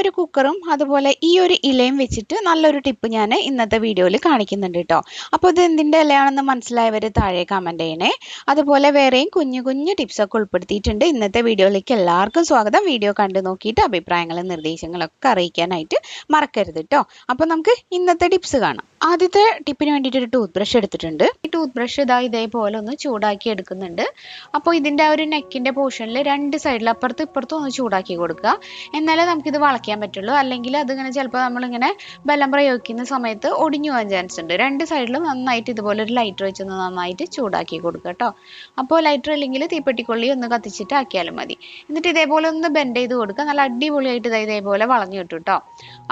ഒരു കുക്കറും അതുപോലെ ഈ ഒരു ഇലയും വെച്ചിട്ട് നല്ലൊരു ടിപ്പ് ഞാൻ ഇന്നത്തെ വീഡിയോയിൽ കാണിക്കുന്നുണ്ട് കേട്ടോ അപ്പോൾ ഇത് എന്തിന്റെ ഇലയാണെന്ന് മനസ്സിലായവർ താഴെ കമന്റ് ചെയ്യണേ. അതുപോലെ വേറെയും കുഞ്ഞു കുഞ്ഞു ടിപ്സൊക്കെ ഉൾപ്പെടുത്തിയിട്ടുണ്ട്. ഇന്നത്തെ വീഡിയോയിലേക്ക് എല്ലാവർക്കും സ്വാഗതം. വീഡിയോ കണ്ടു നോക്കിയിട്ട് അഭിപ്രായങ്ങളും നിർദ്ദേശങ്ങളൊക്കെ അറിയിക്കാനായിട്ട് മറക്കരുത് കേട്ടോ അപ്പോൾ നമുക്ക് ഇന്നത്തെ ടിപ്സ് കാണാം. ആദ്യത്തെ ടിപ്പിന് വേണ്ടിയിട്ട് ഒരു ടൂത്ത് ബ്രഷ് എടുത്തിട്ടുണ്ട്. ഈ ടൂത്ത് ബ്രഷ് ഇതാ ഇതേപോലെ ഒന്ന് ചൂടാക്കി എടുക്കുന്നുണ്ട്. അപ്പോൾ ഇതിന്റെ ആ ഒരു നെക്കിന്റെ പോർഷനിൽ രണ്ട് സൈഡിൽ അപ്പുറത്തും ഇപ്പുറത്തും ഒന്ന് ചൂടാക്കി കൊടുക്കുക. എന്നാലേ നമുക്കിത് വളയ്ക്കാൻ പറ്റുള്ളൂ. അല്ലെങ്കിൽ അതിങ്ങനെ ചിലപ്പോൾ നമ്മളിങ്ങനെ ബലം പ്രയോഗിക്കുന്ന സമയത്ത് ഒടിഞ്ഞു പോകാൻ ചാൻസ് ഉണ്ട്. രണ്ട് സൈഡിലും നന്നായിട്ട് ഇതുപോലെ ഒരു ലൈറ്റർ വെച്ചൊന്ന് നന്നായിട്ട് ചൂടാക്കി കൊടുക്കുക കേട്ടോ. അപ്പോൾ ലൈറ്റർ അല്ലെങ്കിൽ തീപ്പെട്ടിക്കൊള്ളി ഒന്ന് കത്തിച്ചിട്ട് ആക്കിയാലും മതി. എന്നിട്ട് ഇതേപോലെ ഒന്ന് ബെൻഡ് ചെയ്ത് കൊടുക്കുക. നല്ല അടിപൊളിയായിട്ട് ഇതാ ഇതേപോലെ വളഞ്ഞു കിട്ടും കേട്ടോ.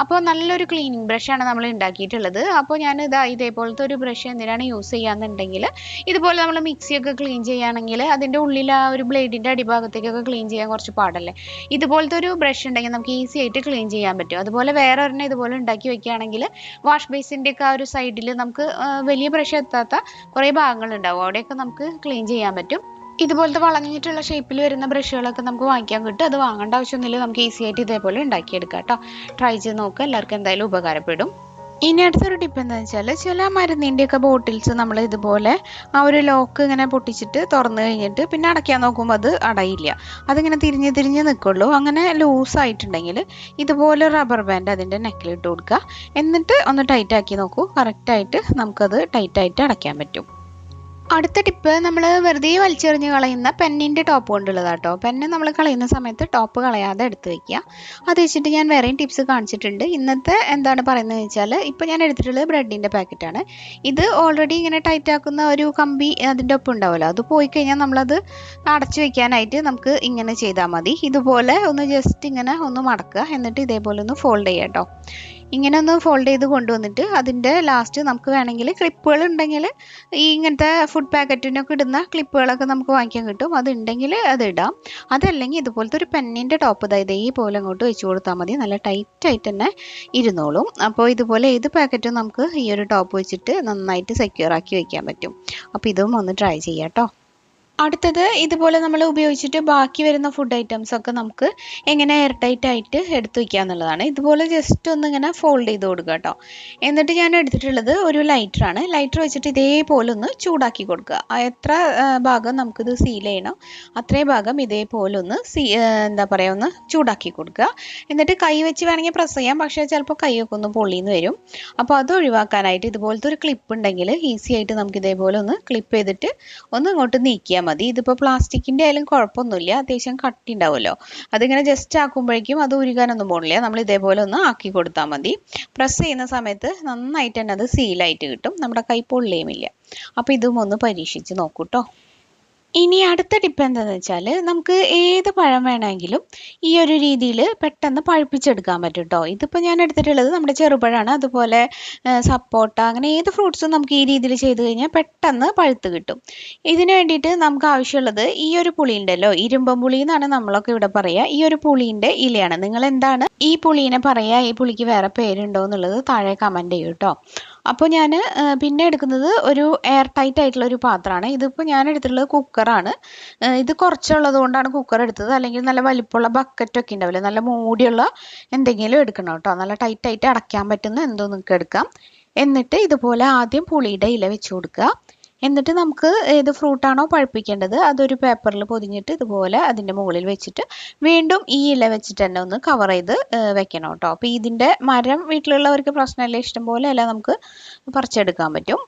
അപ്പോൾ നല്ലൊരു ക്ലീനിങ് ബ്രഷാണ് നമ്മൾ ഉണ്ടാക്കിയിട്ടുള്ളത്. അപ്പോൾ ഞാൻ ഇതാ ഇതേപോലത്തെ ഒരു ബ്രഷ് എന്തിനാണ് യൂസ് ചെയ്യാന്നുണ്ടെങ്കിൽ ഇതുപോലെ നമ്മൾ മിക്സിയൊക്കെ ക്ലീൻ ചെയ്യുകയാണെങ്കിൽ അതിന്റെ ഉള്ളിൽ ആ ഒരു ബ്ലേഡിന്റെ അടിഭാഗത്തേക്കൊക്കെ ക്ലീൻ ചെയ്യാൻ കുറച്ച് പാടല്ലേ? ഇതുപോലത്തെ ഒരു ബ്രഷ് ഉണ്ടെങ്കിൽ നമുക്ക് ഈസി ആയിട്ട് ക്ലീൻ ചെയ്യാൻ പറ്റും. അതുപോലെ വേറെ ഒരെണ്ണം ഇതുപോലെ ഉണ്ടാക്കി വെക്കുകയാണെങ്കിൽ വാഷ് ബേസിന്റെ ഒക്കെ ആ ഒരു സൈഡിൽ നമുക്ക് വലിയ ബ്രഷ് എത്താത്ത കുറേ ഭാഗങ്ങളുണ്ടാവും അവിടെയൊക്കെ നമുക്ക് ക്ലീൻ ചെയ്യാൻ പറ്റും. ഇതുപോലത്തെ വളഞ്ഞിട്ടുള്ള ഷേപ്പിൽ വരുന്ന ബ്രഷുകളൊക്കെ നമുക്ക് വാങ്ങിക്കാൻ കിട്ടും. അത് വാങ്ങേണ്ട ആവശ്യമൊന്നുമില്ല. നമുക്ക് ഈസി ആയിട്ട് ഇതേപോലെ ഉണ്ടാക്കിയെടുക്കാം കേട്ടോ. ട്രൈ ചെയ്ത് നോക്കുക എല്ലാവർക്കും എന്തായാലും ഉപകാരപ്പെടും. ഇനി അടുത്തൊരു ടിപ്പ് എന്താണെന്ന് വെച്ചാൽ ചില മരുന്നിന്റെയൊക്കെ ബോട്ടിൽസ് നമ്മൾ ഇതുപോലെ ആ ഒരു ലോക്ക് ഇങ്ങനെ പൊട്ടിച്ചിട്ട് തുറന്നു കഴിഞ്ഞിട്ട് പിന്നെ അടയ്ക്കാൻ നോക്കുമ്പോൾ അത് അടയില്ല. അതിങ്ങനെ തിരിഞ്ഞ് തിരിഞ്ഞ് നിൽക്കുള്ളൂ അങ്ങനെ ലൂസ് ആയിട്ടുണ്ടെങ്കിൽ ഇതുപോലെ റബ്ബർ ബാൻഡ് അതിന്റെ നെക്കിലിട്ട് കൊടുക്കുക. എന്നിട്ട് ഒന്ന് ടൈറ്റ് ആക്കി നോക്കൂ. കറക്റ്റായിട്ട് നമുക്കത് ടൈറ്റായിട്ട് അടയ്ക്കാൻ പറ്റും. അടുത്ത ടിപ്പ് നമ്മൾ വെറുതെ വലിച്ചെറിഞ്ഞ് കളയുന്ന പെന്നിന്റെ ടോപ്പ് കൊണ്ടുള്ളതാട്ടോ. പെന്ന് നമ്മൾ കളയുന്ന സമയത്ത് ടോപ്പ് കളയാതെ എടുത്ത് വയ്ക്കുക. അത് വെച്ചിട്ട് ഞാൻ വേറെയും ടിപ്സ് കാണിച്ചിട്ടുണ്ട്. ഇന്നത്തെ എന്താണ് പറയുന്നത് വെച്ചാൽ ഇപ്പോൾ ഞാൻ എടുത്തിട്ടുള്ളത് ബ്രെഡിന്റെ പാക്കറ്റാണ് ഇത് ഓൾറെഡി ഇങ്ങനെ ടൈറ്റ് ആക്കുന്ന ഒരു കമ്പി അതിന്റെ ഒപ്പം ഉണ്ടാവുമല്ലോ. അത് പോയി കഴിഞ്ഞാൽ നമ്മളത് അടച്ചു വെക്കാനായിട്ട് നമുക്ക് ഇങ്ങനെ ചെയ്താൽ മതി. ഇതുപോലെ ഒന്ന് ജസ്റ്റ് ഇങ്ങനെ ഒന്ന് മടക്കുക. എന്നിട്ട് ഇതേപോലെ ഒന്ന് ഫോൾഡ് ചെയ്യാം കേട്ടോ ഇങ്ങനെ ഒന്ന് ഫോൾഡ് ചെയ്ത് കൊണ്ടുവന്നിട്ട് അതിന്റെ ലാസ്റ്റ് നമുക്ക് വേണമെങ്കിൽ ക്ലിപ്പുകൾ ഉണ്ടെങ്കിൽ ഈ ഇങ്ങനത്തെ ഫുഡ് പാക്കറ്റിനൊക്കെ ഇടുന്ന ക്ലിപ്പുകളൊക്കെ നമുക്ക് വാങ്ങിക്കാൻ കിട്ടും. അതുണ്ടെങ്കിൽ അത് ഇടാം. അതല്ലെങ്കിൽ ഇതുപോലത്തെ ഒരു പെന്നിന്റെ ടോപ്പ് ഇതായത് ഇതേപോലെ അങ്ങോട്ട് വെച്ച് കൊടുത്താൽ മതി. നല്ല ടൈറ്റായിട്ട് തന്നെ ഇരുന്നോളും. അപ്പോൾ ഇതുപോലെ ഏത് പാക്കറ്റും നമുക്ക് ഈ ഒരു ടോപ്പ് വെച്ചിട്ട് നന്നായിട്ട് സെക്യൂർ ആക്കി വയ്ക്കാൻ പറ്റും. അപ്പോൾ ഇതും ഒന്ന് ട്രൈ ചെയ്യാം കേട്ടോ. അടുത്തത് ഇതുപോലെ നമ്മൾ ഉപയോഗിച്ചിട്ട് ബാക്കി വരുന്ന ഫുഡ് ഐറ്റംസ് ഒക്കെ നമുക്ക് എങ്ങനെ എയർ ടൈറ്റ് ആയിട്ട് എടുത്തു വയ്ക്കുക എന്നുള്ളതാണ്. ഇതുപോലെ ജസ്റ്റ് ഒന്ന് ഇങ്ങനെ ഫോൾഡ് ചെയ്ത് കൊടുക്കുക കേട്ടോ. എന്നിട്ട് ഞാൻ എടുത്തിട്ടുള്ളത് ഒരു ലൈറ്ററാണ് ലൈറ്റർ വെച്ചിട്ട് ഇതേപോലെ ഒന്ന് ചൂടാക്കി കൊടുക്കുക. എത്ര ഭാഗം നമുക്കിത് സീൽ ചെയ്യണം അത്രയും ഭാഗം ഇതേപോലെ ഒന്ന് സീ എന്താ പറയുക ഒന്ന് ചൂടാക്കി കൊടുക്കുക. എന്നിട്ട് കൈ വെച്ച് വേണമെങ്കിൽ പ്രസ് ചെയ്യാം പക്ഷേ ചിലപ്പോൾ കൈയൊക്കെ ഒന്ന് പൊള്ളിന്ന് വരും. അപ്പോൾ അത് ഒഴിവാക്കാനായിട്ട് ഇതുപോലത്തെ ഒരു ക്ലിപ്പ് ഉണ്ടെങ്കിൽ ഈസി ആയിട്ട് നമുക്ക് ഇതേപോലെ ഒന്ന് ക്ലിപ്പ് ചെയ്തിട്ട് ഒന്ന് ഇങ്ങോട്ട് നീക്കിയാൽ മതി. ഇതിപ്പോൾ പ്ലാസ്റ്റിക്കിന്റെ ആയാലും കുഴപ്പമൊന്നുമില്ല. അത്യാവശ്യം കട്ടി ഉണ്ടാവുമല്ലോ അതിങ്ങനെ ജസ്റ്റ് ആക്കുമ്പോഴേക്കും അത് ഉരുകാനൊന്നും പോകണില്ല നമ്മൾ ഇതേപോലെ ഒന്ന് ആക്കി കൊടുത്താൽ മതി. പ്രസ് ചെയ്യുന്ന സമയത്ത് നന്നായിട്ട് തന്നെ അത് സീലായിട്ട് കിട്ടും. നമ്മുടെ കൈ പൊള്ളിയുമില്ല. അപ്പോൾ ഇതും ഒന്ന് പരീക്ഷിച്ച് നോക്കൂ കേട്ടോ ഇനി അടുത്ത ടിപ്പ് എന്താണെന്ന് വെച്ചാൽ നമുക്ക് ഏത് പഴം വേണമെങ്കിലും ഈ ഒരു രീതിയിൽ പെട്ടെന്ന് പഴുപ്പിച്ചെടുക്കാൻ പറ്റും കേട്ടോ ഇതിപ്പോൾ ഞാൻ എടുത്തിട്ടുള്ളത് നമ്മുടെ ചെറുപഴമാണ്. അതുപോലെ സപ്പോട്ട അങ്ങനെ ഏത് ഫ്രൂട്ട്സും നമുക്ക് ഈ രീതിയിൽ ചെയ്ത് കഴിഞ്ഞാൽ പെട്ടെന്ന് പഴുത്ത് കിട്ടും. ഇതിന് വേണ്ടിയിട്ട് നമുക്ക് ആവശ്യമുള്ളത് ഈ ഒരു പുളി ഉണ്ടല്ലോ ഇരുമ്പം പുളി എന്നാണ് നമ്മളൊക്കെ ഇവിടെ പറയുക ഈ ഒരു പുളിന്റെ ഇലയാണ്. നിങ്ങൾ എന്താണ് ഈ പുളീനെ പറയുക ഈ പുളിക്ക് വേറെ പേരുണ്ടോ എന്നുള്ളത് താഴെ കമന്റ് ചെയ്യൂ കേട്ടോ അപ്പോൾ ഞാൻ പിന്നെ എടുക്കുന്നത് ഒരു എയർ ടൈറ്റ് ആയിട്ടുള്ള ഒരു പാത്രമാണ്. ഇതിപ്പോൾ ഞാൻ എടുത്തിട്ടുള്ളത് കുക്കറാണ് ഇത് കുറച്ചുള്ളത് കൊണ്ടാണ് കുക്കർ എടുത്തത്. അല്ലെങ്കിൽ നല്ല വലിപ്പമുള്ള ബക്കറ്റൊക്കെ ഉണ്ടാവില്ലേ? നല്ല മൂടിയുള്ള എന്തെങ്കിലും എടുക്കണം കേട്ടോ. നല്ല ടൈറ്റ് ആയിട്ട് അടയ്ക്കാൻ പറ്റുന്ന എന്തോ നിങ്ങൾക്ക് എടുക്കാം. എന്നിട്ട് ഇതുപോലെ ആദ്യം പുളിയുടെ ഇല വെച്ച് കൊടുക്കുക. എന്നിട്ട് നമുക്ക് ഏത് ഫ്രൂട്ടാണോ പഴുപ്പിക്കേണ്ടത് അതൊരു പേപ്പറിൽ പൊതിഞ്ഞിട്ട് ഇതുപോലെ അതിന്റെ മുകളിൽ വെച്ചിട്ട് വീണ്ടും ഈ ഇല വെച്ചിട്ട് തന്നെ ഒന്ന് കവർ ചെയ്ത് വെക്കണം കേട്ടോ അപ്പോൾ ഇതിന്റെ മരം വീട്ടിലുള്ളവർക്ക് പ്രശ്നമില്ല ഇഷ്ടം പോലെ ഇല നമുക്ക് പറിച്ചെടുക്കാൻ പറ്റും.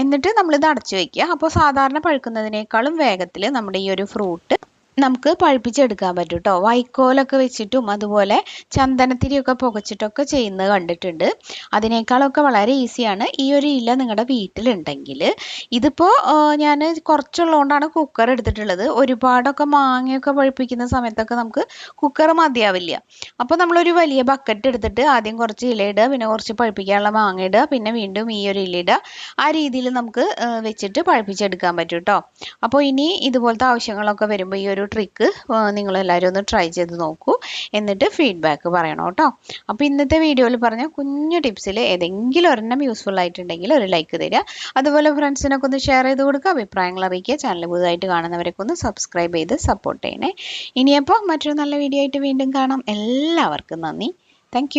എന്നിട്ട് നമ്മളിത് അടച്ചു വയ്ക്കുക അപ്പോൾ സാധാരണ പഴുക്കുന്നതിനേക്കാളും വേഗത്തിൽ നമ്മുടെ ഈ ഒരു ഫ്രൂട്ട് നമുക്ക് പഴുപ്പിച്ചെടുക്കാൻ പറ്റും കേട്ടോ വൈക്കോലൊക്കെ വെച്ചിട്ടും അതുപോലെ ചന്ദനത്തിരിയൊക്കെ പുകച്ചിട്ടൊക്കെ ചെയ്യുന്നത് കണ്ടിട്ടുണ്ട്. അതിനേക്കാളൊക്കെ വളരെ ഈസിയാണ്. ഈ ഒരു ഇല നിങ്ങളുടെ വീട്ടിലുണ്ടെങ്കിൽ ഇതിപ്പോൾ ഞാൻ കുറച്ചുള്ളതുകൊണ്ടാണ് കുക്കർ എടുത്തിട്ടുള്ളത്. ഒരുപാടൊക്കെ മാങ്ങയൊക്കെ പഴുപ്പിക്കുന്ന സമയത്തൊക്കെ നമുക്ക് കുക്കർ മതിയാവില്ല. അപ്പോൾ നമ്മളൊരു വലിയ ബക്കറ്റ് എടുത്തിട്ട് ആദ്യം കുറച്ച് ഇല ഇടുക പിന്നെ കുറച്ച് പഴുപ്പിക്കാനുള്ള മാങ്ങ ഇടുക പിന്നെ വീണ്ടും ഈ ഒരു ഇല ഇടുക. ആ രീതിയിൽ നമുക്ക് വെച്ചിട്ട് പഴുപ്പിച്ചെടുക്കാൻ പറ്റും കേട്ടോ അപ്പോൾ ഇനി ഇതുപോലത്തെ ആവശ്യങ്ങളൊക്കെ വരുമ്പോൾ ഈ ഒരു ട്രിക്ക് നിങ്ങളെല്ലാവരും ഒന്ന് ട്രൈ ചെയ്ത് നോക്കൂ. എന്നിട്ട് ഫീഡ്ബാക്ക് പറയണം കേട്ടോ. അപ്പോൾ ഇന്നത്തെ വീഡിയോയിൽ പറഞ്ഞ കുഞ്ഞു ടിപ്സിൽ ഏതെങ്കിലും ഒരെണ്ണം യൂസ്ഫുൾ ആയിട്ടുണ്ടെങ്കിൽ ഒരു ലൈക്ക് തരിക. അതുപോലെ ഫ്രണ്ട്സിനൊക്കെ ഒന്ന് ഷെയർ ചെയ്ത് കൊടുക്കുക. അഭിപ്രായങ്ങൾ അറിയിക്കുക. ചാനൽ പുതുതായിട്ട് കാണുന്നവരൊക്കെ ഒന്ന് സബ്സ്ക്രൈബ് ചെയ്ത് സപ്പോർട്ട് ചെയ്യണേ. ഇനിയപ്പോൾ മറ്റൊരു നല്ല വീഡിയോ ആയിട്ട് വീണ്ടും കാണാം. എല്ലാവർക്കും നന്ദി. താങ്ക്